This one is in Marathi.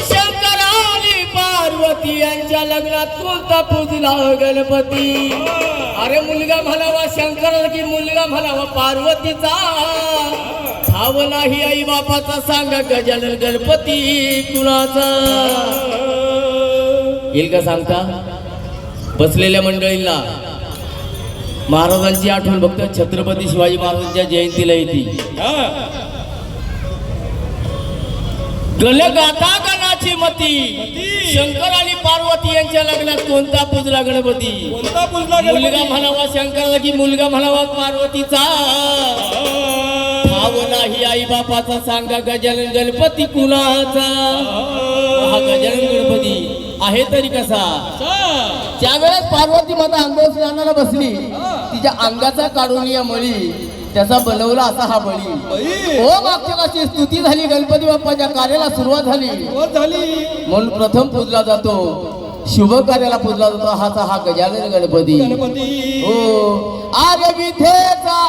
शंकराली पार्वती यांच्या लग्नात कोणता पूजला गणपती. अरे मुलगा म्हणावा शंकराला की मुलगा म्हणावा पार्वतीचा. ठाव नाही आई बापाचा सांगा गजानन गणपती कुणाचा? येईल का सांगता? बसलेल्या मंडळींना महाराजांची आठवण फक्त छत्रपती शिवाजी महाराजांच्या जयंतीला येते गणगाथा गणाची मती. शंकर आणि पार्वती यांच्या लग्नात कोणता पूजला गणपती कोणता पुजला मुलगा म्हणावा शंकराला की मुलगा म्हणावा पार्वतीचा. भाव नाही आई बापाचा सांगा गजानन गणपती कुणाचा? हा गजानन गणपती आहे तरी कसा? ज्यावेळेस पार्वती माता अंगावर स्नानाला बसली. तिच्या अंगाचा काढून या मळी. त्याचा बनवला असा हा बळी. हो मागच्या स्तुती झाली गणपती बाप्पाच्या कार्याला सुरुवात झाली. झाली. म्हणून प्रथम पूजला जातो. शुभ कार्याला पूजला जातो. हाचा हा गजानन गणपती. हो. आग विधेचा